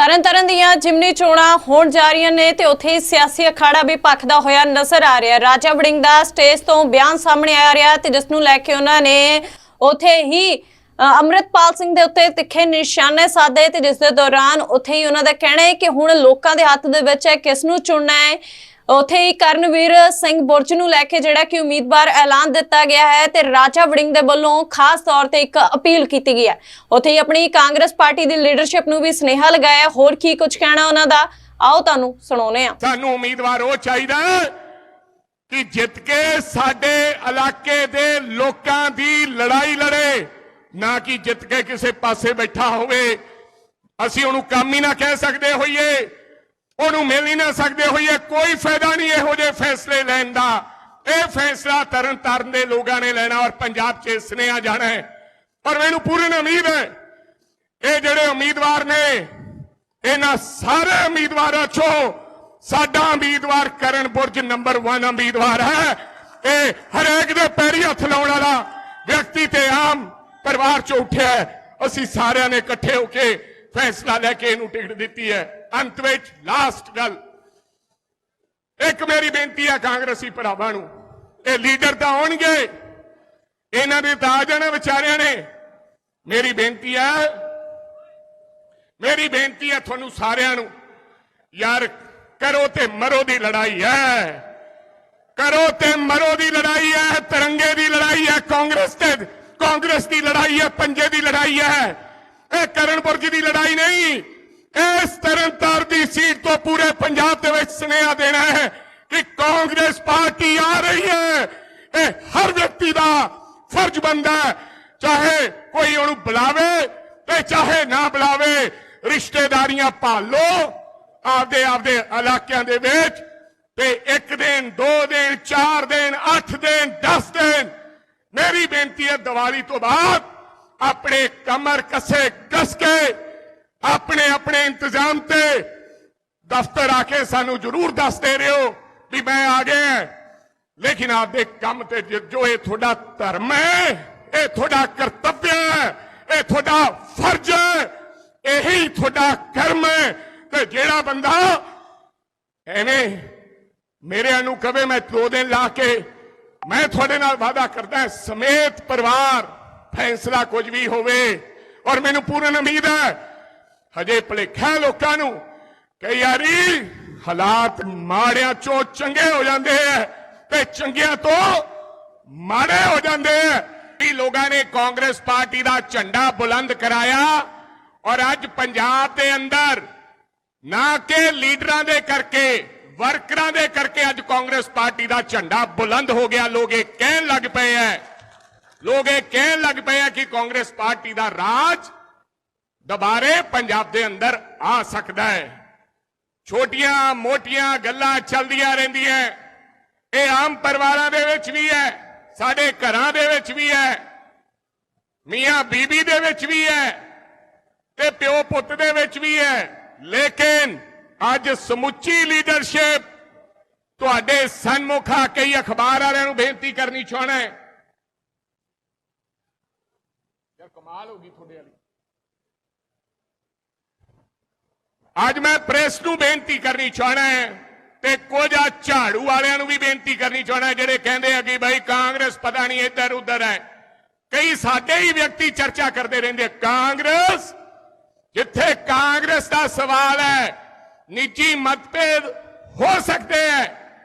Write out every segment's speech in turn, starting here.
ਤਰਨਤਾਰਨ ਦੀਆਂ ਜਿਮਨੀ ਚੋਣਾਂ ਹੋਣ ਜਾ ਰਹੀਆਂ ਨੇ ਤੇ ਉੱਥੇ ਸਿਆਸੀ ਅਖਾੜਾ ਵੀ ਭਖਦਾ ਹੋਇਆ ਨਜ਼ਰ ਆ ਰਿਹਾ। ਰਾਜਾ ਵੜਿੰਗ ਦਾ ਸਟੇਜ ਤੋਂ ਬਿਆਨ ਸਾਹਮਣੇ ਆ ਰਿਹਾ ਤੇ ਜਿਸ ਨੂੰ ਲੈ ਕੇ ਉਹਨਾਂ ਨੇ ਉੱਥੇ ਹੀ ਅ, ਅੰਮ੍ਰਿਤਪਾਲ ਸਿੰਘ ਦੇ ਉੱਤੇ ਤਿੱਖੇ ਨਿਸ਼ਾਨੇ ਸਾਧੇ ਤੇ ਜਿਸ ਦੇ ਦੌਰਾਨ ਉੱਥੇ ਹੀ ਉਹਨਾਂ ਦਾ ਕਹਿਣਾ ਹੈ ਕਿ ਹੁਣ ਲੋਕਾਂ ਦੇ ਹੱਥ ਦੇ ਵਿੱਚ ਹੈ ਕਿਸ ਨੂੰ ਚੁਣਨਾ ਹੈ? ਉੱਥੇ ਹੀ ਕਰਨਵੀਰ ਸਿੰਘ ਬੁਰਜ ਨੂੰ ਲੈ ਕੇ ਜਿਹੜਾ ਕਿ ਉਮੀਦਵਾਰ ਐਲਾਨ ਦਿੱਤਾ ਗਿਆ ਹੈ ਤੇ ਰਾਜਾ ਵੜਿੰਗ ਦੇ ਵੱਲੋਂ ਖਾਸ ਤੌਰ ਤੇ ਇੱਕ ਅਪੀਲ ਕੀਤੀ ਗਈ ਹੈ। ਉੱਥੇ ਹੀ ਆਪਣੀ ਕਾਂਗਰਸ ਪਾਰਟੀ ਦੀ ਲੀਡਰਸ਼ਿਪ ਨੂੰ ਵੀ ਸੁਨੇਹਾ ਲਗਾਇਆ ਹੋਰ ਕੀ ਕੁਝ ਕਹਿਣਾ ਉਹਨਾਂ ਦਾ? ਆਓ ਤੁਹਾਨੂੰ ਸੁਣਾਉਨੇ ਆ ਸਾਨੂੰ ਉਮੀਦਵਾਰ ਉਹ ਚਾਹੀਦਾ ਕਿ ਜਿੱਤ ਕੇ ਸਾਡੇ ਇਲਾਕੇ ਦੇ ਲੋਕਾਂ ਦੀ ਲੜਾਈ ਲੜੇ, ਨਾ ਕਿ ਜਿੱਤ ਕੇ ਕਿਸੇ ਪਾਸੇ ਬੈਠਾ ਹੋਵੇ। ਅਸੀਂ ਉਹਨੂੰ ਕੰਮ ਹੀ ਨਾ ਕਹਿ ਸਕਦੇ ਹੋਈਏ। ਉਹਨੂੰ ਮਿਲ ਹੀ ਨਾ ਸਕਦੇ ਹੋਈਏ ਕੋਈ ਫਾਇਦਾ ਨਹੀਂ ਇਹੋ ਜਿਹੇ ਫੈਸਲੇ ਲੈਣ ਦਾ। ਇਹ ਫੈਸਲਾ ਤਰਨ ਤਾਰਨ ਦੇ ਲੋਕਾਂ ਨੇ ਲੈਣਾ ਔਰ ਪੰਜਾਬ 'ਚ ਸੁਨੇਹਾ ਜਾਣਾ ਹੈ। ਪਰ ਮੈਨੂੰ ਪੂਰਨ ਉਮੀਦ ਹੈ, ਇਹ ਜਿਹੜੇ ਉਮੀਦਵਾਰ ਨੇ, ਇਹਨਾਂ ਸਾਰੇ ਉਮੀਦਵਾਰਾਂ ਚੋਂ ਸਾਡਾ ਉਮੀਦਵਾਰ ਕਰਨ ਬੁਰਜ ਨੰਬਰ 1 ਉਮੀਦਵਾਰ ਹੈ। ਇਹ ਹਰੇਕ ਦੇ ਪੈਰੀ ਹੱਥ ਲਾਉਣ ਵਾਲਾ ਵਿਅਕਤੀ ਤੇ ਆਮ ਪਰਿਵਾਰ ਚੋਂ ਉੱਠਿਆ ਅਸੀਂ ਸਾਰਿਆਂ ਨੇ ਇਕੱਠੇ ਹੋ ਕੇ ਫੈਸਲਾ ਲੈ ਕੇ ਇਹਨੂੰ ਟਿਕਟ ਦਿੱਤੀ ਹੈ। ਅੰਤ ਵਿੱਚ ਲਾਸਟ ਗੱਲ। ਇੱਕ ਮੇਰੀ ਬੇਨਤੀ ਹੈ ਕਾਂਗਰਸੀ ਭਰਾਵਾਂ ਨੂੰ, ਇਹ ਲੀਡਰ ਤਾਂ ਆਉਣਗੇ, ਇਹਨਾਂ ਦੇ ਤਾਂ ਆ ਜਾਣਾ ਵਿਚਾਰਿਆਂ ਨੇ। ਮੇਰੀ ਬੇਨਤੀ ਹੈ ਮੇਰੀ ਬੇਨਤੀ ਹੈ ਤੁਹਾਨੂੰ ਸਾਰਿਆਂ ਨੂੰ, ਯਾਰ ਕਰੋ ਤੇ ਮਰੋ ਦੀ ਲੜਾਈ ਹੈ। ਕਰੋ ਤੇ ਮਰੋ ਦੀ ਲੜਾਈ ਹੈ, ਤਿਰੰਗੇ ਦੀ ਲੜਾਈ ਹੈ, ਕਾਂਗਰਸ ਤੇ, ਕਾਂਗਰਸ ਦੀ ਲੜਾਈ ਹੈ, ਪੰਜੇ ਦੀ ਲੜਾਈ ਹੈ। ਇਹ ਕਰਨਪੁਰਜ ਦੀ ਲੜਾਈ ਨਹੀਂ ਇਸ ਤਰਨਤਾਰ ਦੀ ਸੀਟ ਤੋਂ ਪੂਰੇ ਪੰਜਾਬ ਦੇ ਵਿੱਚ ਸੁਨੇਹਾ ਦੇਣਾ ਹੈ ਕਿ ਕਾਂਗਰਸ ਪਾਰਟੀ ਆ ਰਹੀ ਹੈ। ਇਹ ਹਰ ਵਿਅਕਤੀ ਦਾ ਫਰਜ਼ ਬਣਦਾ ਹੈ। ਚਾਹੇ ਕੋਈ ਉਹਨੂੰ ਬੁਲਾਵੇ ਤੇ ਚਾਹੇ ਨਾ ਬੁਲਾਵੇ, ਰਿਸ਼ਤੇਦਾਰੀਆਂ ਭਾਲੋ ਆਪਦੇ ਆਪਦੇ ਇਲਾਕਿਆਂ ਦੇ ਵਿੱਚ ਤੇ ਇੱਕ ਦਿਨ, ਦੋ ਦਿਨ, ਚਾਰ ਦਿਨ, ਅੱਠ ਦਿਨ 10 ਦਿਨ। ਮੇਰੀ ਬੇਨਤੀ ਹੈ ਦੀਵਾਲੀ ਤੋਂ ਬਾਅਦ ਆਪਣੇ ਕਮਰ ਕਸੇ ਕਸ ਕੇ ਆਪਣੇ ਆਪਣੇ ਇੰਤਜ਼ਾਮ ਤੇ ਦਫ਼ਤਰ ਆ ਕੇ ਸਾਨੂੰ ਜ਼ਰੂਰ ਦੱਸ ਦੇ ਰਹੇ ਹੋ ਵੀ ਮੈਂ ਆ ਗਿਆ ਲੇਕਿਨ ਆਪਦੇ ਕੰਮ ਤੇ ਜ- ਜੋ ਇਹ ਤੁਹਾਡਾ ਧਰਮ ਹੈ, ਇਹ ਤੁਹਾਡਾ ਕਰਤੱਵ ਹੈ, ਇਹ ਤੁਹਾਡਾ ਫਰਜ਼ ਹੈ, ਇਹੀ ਤੁਹਾਡਾ ਕਰਮ ਹੈ। ਤੇ ਜਿਹੜਾ ਬੰਦਾ ਐਵੇਂ ਮੇਰੇ ਨੂੰ ਕਵੇ, ਮੈਂ ਦੋ ਦਿਨ ਲਾ ਕੇ ਮੈਂ ਤੁਹਾਡੇ ਨਾਲ ਵਾਅਦਾ ਕਰਦਾ ਸਮੇਤ ਪਰਿਵਾਰ, ਫੈਸਲਾ ਕੁਝ ਵੀ ਹੋਵੇ। ਔਰ ਮੈਨੂੰ ਪੂਰਨ ਉਮੀਦ ਹੈ ਹਜੇ ਭੁਲੇਖਾ ਲੋਕਾਂ ਨੂੰ ਕਿ ਯਾਰੀ ਹਾਲਾਤ ਮਾੜਿਆਂ ਚੋਂ ਚੰਗੇ ਹੋ ਜਾਂਦੇ ਐ ਤੇ ਚੰਗਿਆਂ ਤੋਂ ਮਾੜੇ ਹੋ ਜਾਂਦੇ ਐ ਵੀ ਲੋਕਾਂ ਨੇ ਕਾਂਗਰਸ ਪਾਰਟੀ ਦਾ ਝੰਡਾ ਬੁਲੰਦ ਕਰਾਇਆ ਔਰ ਅੱਜ ਪੰਜਾਬ ਦੇ ਅੰਦਰ ਨਾ ਕਿ ਲੀਡਰਾਂ ਦੇ ਕਰਕੇ, ਵਰਕਰਾਂ ਦੇ ਕਰਕੇ ਅੱਜ ਕਾਂਗਰਸ ਪਾਰਟੀ ਦਾ ਝੰਡਾ ਬੁਲੰਦ ਹੋ ਗਿਆ। ਲੋਕ ਇਹ ਕਹਿਣ ਲੱਗ ਪਏ ਐ ਲੋਕ ਇਹ ਕਹਿਣ ਲੱਗ ਪਏ ਐ ਕਿ ਕਾਂਗਰਸ ਪਾਰਟੀ ਦਾ ਰਾਜ ਦੁਬਾਰੇ ਪੰਜਾਬ ਦੇ ਅੰਦਰ ਆ ਸਕਦਾ ਹੈ। ਛੋਟੀਆਂ, ਮੋਟੀਆਂ ਗੱਲਾਂ ਚੱਲਦੀਆਂ ਰਹਿੰਦੀਆਂ ਇਹ ਆਮ ਪਰਿਵਾਰਾਂ ਦੇ ਵਿੱਚ ਵੀ ਹੈ, ਸਾਡੇ ਘਰਾਂ ਦੇ ਵਿੱਚ ਵੀ ਹੈ, ਮੀਆਂ ਬੀਬੀ ਦੇ ਵਿੱਚ ਵੀ ਹੈ ਤੇ ਪਿਓ ਪੁੱਤ ਦੇ ਵਿੱਚ ਵੀ ਹੈ। ਲੇਕਿਨ ਅੱਜ ਸਮੁੱਚੀ ਲੀਡਰਸ਼ਿਪ ਤੁਹਾਡੇ ਸਨਮੁਖ ਆ ਕਈ ਅਖਬਾਰ ਵਾਲਿਆਂ ਨੂੰ ਬੇਨਤੀ ਕਰਨੀ ਚਾਹਣਾ ਹੈ। ਯਾਰ ਕਮਾਲ ਹੋ ਗਈ ਤੁਹਾਡੇ ਵਾਲੀ। ਅੱਜ ਮੈਂ ਪ੍ਰੈਸ ਨੂੰ ਬੇਨਤੀ ਕਰਨੀ ਚਾਹਣਾ ਹੈ ਤੇ ਕੁਝ ਆ ਝਾੜੂ ਵਾਲਿਆਂ ਨੂੰ ਵੀ ਬੇਨਤੀ ਕਰਨੀ ਚਾਹਣਾ ਜਿਹੜੇ ਕਹਿੰਦੇ ਆ ਕਿ ਭਾਈ ਕਾਂਗਰਸ ਪਤਾ ਨਹੀਂ ਇੱਧਰ ਉੱਧਰ ਹੈ। ਕਈ ਸਾਡੇ ਹੀ ਵਿਅਕਤੀ ਚਰਚਾ ਕਰਦੇ ਰਹਿੰਦੇ ਕਾਂਗਰਸ ਜਿੱਥੇ ਕਾਂਗਰਸ ਦਾ ਸਵਾਲ ਹੈ, ਨਿੱਜੀ ਮਤਭੇਦ ਹੋ ਸਕਦੇ ਹੈ,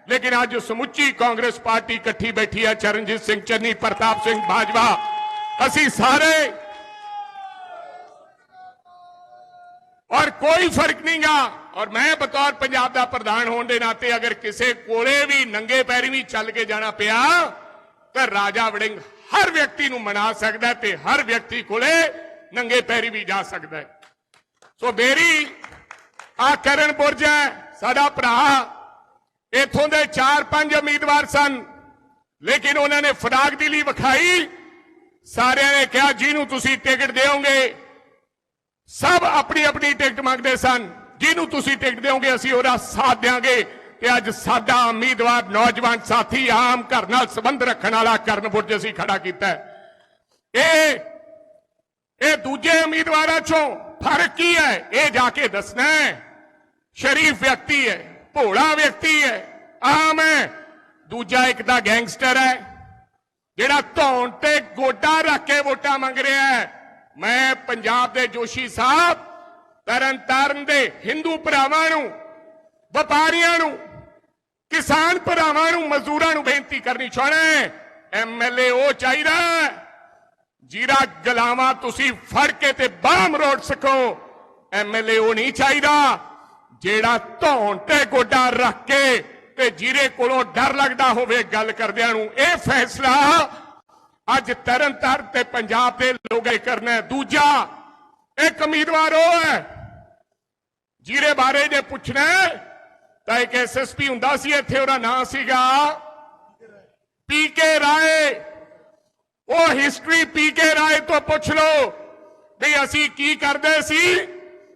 ਲੇਕਿਨ ਅੱਜ ਸਮੁੱਚੀ ਕਾਂਗਰਸ ਪਾਰਟੀ ਇਕੱਠੀ ਬੈਠੀ ਹੈ, ਚਰਨਜੀਤ ਸਿੰਘ ਚੰਨੀ, ਪ੍ਰਤਾਪ ਸਿੰਘ ਬਾਜਵਾ। ਅਸੀਂ ਸਾਰੇ ਔਰ ਕੋਈ ਫ਼ਰਕ ਨਹੀਂਗਾ ਔਰ ਮੈਂ ਬਤੌਰ ਪੰਜਾਬ ਦਾ ਪ੍ਰਧਾਨ ਹੋਣ ਦੇ ਨਾਤੇ ਅਗਰ ਕਿਸੇ ਕੋਲੇ ਵੀ ਨੰਗੇ ਪੈਰੀ ਵੀ ਚੱਲ ਕੇ ਜਾਣਾ ਪਿਆ, ਤਾਂ ਰਾਜਾ ਵੜਿੰਗ ਹਰ ਵਿਅਕਤੀ ਨੂੰ ਮਨਾ ਸਕਦਾ ਤੇ ਹਰ ਵਿਅਕਤੀ ਕੋਲੇ ਨੰਗੇ ਪੈਰੀ ਵੀ ਜਾ ਸਕਦਾ ਹੈ। ਸੋ ਬੇਰੀ ਆ ਕਰਨ ਬੁਰਜ ਹੈ, ਸਾਡਾ ਭਰਾ, ਇਥੋਂ ਦੇ 4-5 ਉਮੀਦਵਾਰ ਸਨ, ਲੇਕਿਨ ਉਹਨਾਂ ਨੇ ਫੜਾਕ ਦੀ ਵਿਖਾਈ। ਸਾਰਿਆਂ ਨੇ ਕਿਹਾ ਜਿਹਨੂੰ ਤੁਸੀਂ ਟਿਕਟ ਦਿਓਗੇ ਸਭ ਆਪਣੀ ਆਪਣੀ ਟਿਕਟ ਮੰਗਦੇ ਸਨ। ਜਿਹਨੂੰ ਤੁਸੀਂ ਟਿਕਟ ਦਿਓਗੇ, ਅਸੀਂ ਉਹਦਾ ਸਾਥ ਦਿਆਂਗੇ। ਤੇ ਅੱਜ ਸਾਡਾ ਉਮੀਦਵਾਰ, ਨੌਜਵਾਨ ਸਾਥੀ ਆਮ ਘਰ ਨਾਲ ਸੰਬੰਧ ਰੱਖਣ ਵਾਲਾ ਕਰਨ ਬੁਰਜ ਖੜਾ ਕੀਤਾ ਇਹ ਇਹ ਦੂਜੇ ਉਮੀਦਵਾਰਾਂ ਚੋਂ ਫ਼ਰਕ ਕੀ ਹੈ? ਇਹ ਜਾ ਕੇ ਦੱਸਣਾ ਹੈ। ਸ਼ਰੀਫ ਵਿਅਕਤੀ ਹੈ, ਭੋਲਾ ਵਿਅਕਤੀ ਹੈ, ਆਮ ਹੈ। ਦੂਜਾ ਇੱਕ ਦਾ ਗੈਂਗਸਟਰ ਹੈ, ਜਿਹੜਾ ਧੌਣ ਤੇ ਗੋਡਾ ਰੱਖ ਕੇ ਵੋਟਾਂ ਮੰਗ ਰਿਹਾ ਹੈ। ਮੈਂ ਪੰਜਾਬ ਦੇ ਜੋਸ਼ੀ ਸਾਹਿਬ, ਤਰਨ ਤਾਰਨ ਦੇ ਹਿੰਦੂ ਭਰਾਵਾਂ ਨੂੰ, ਵਪਾਰੀਆਂ ਨੂੰ, ਕਿਸਾਨ ਭਰਾਵਾਂ ਨੂੰ, ਮਜ਼ਦੂਰਾਂ ਨੂੰ ਬੇਨਤੀ ਕਰਨੀ ਚਾਹਣਾ ਹੈ। ਐਮਐਲਏ ਉਹ ਚਾਹੀਦਾ ਜੀਰਾ ਗਲਾਵਾ ਤੁਸੀਂ ਫੜ ਕੇ ਤੇ ਬਾਹਰ ਮਰੋੜ ਸਕੋ। ਐਮਐਲਏ ਉਹ ਨਹੀਂ ਚਾਹੀਦਾ, ਜਿਹੜਾ ਧੌਣ ਤੇ ਗੋਡਾ ਰੱਖ ਕੇ ਤੇ ਜੀਰੇ ਕੋਲੋਂ ਡਰ ਲੱਗਦਾ ਹੋਵੇ ਗੱਲ ਕਰਦਿਆਂ ਨੂੰ। ਇਹ ਫੈਸਲਾ ਅੱਜ ਤਰਨਤਾਰਨ ਤੇ ਪੰਜਾਬ ਦੇ ਲੋਕਾਂ ਕਰਨਾ ਦੂਜਾ, ਇੱਕ ਉਮੀਦਵਾਰ ਉਹ ਹੈ, ਜਿਹਦੇ ਬਾਰੇ ਜੇ ਪੁੱਛਣਾ ਤਾਂ ਇੱਕ ਐਸਐਸਪੀ ਹੁੰਦਾ ਸੀ, ਇੱਥੇ ਉਹਦਾ ਨਾਂ ਸੀਗਾ ਪੀਕੇ ਰਾਏ। ਉਹ ਹਿਸਟਰੀ ਪੀਕੇ ਰਾਏ ਤੋਂ ਪੁੱਛ ਲਓ ਵੀ ਅਸੀਂ ਕੀ ਕਰਦੇ ਸੀ?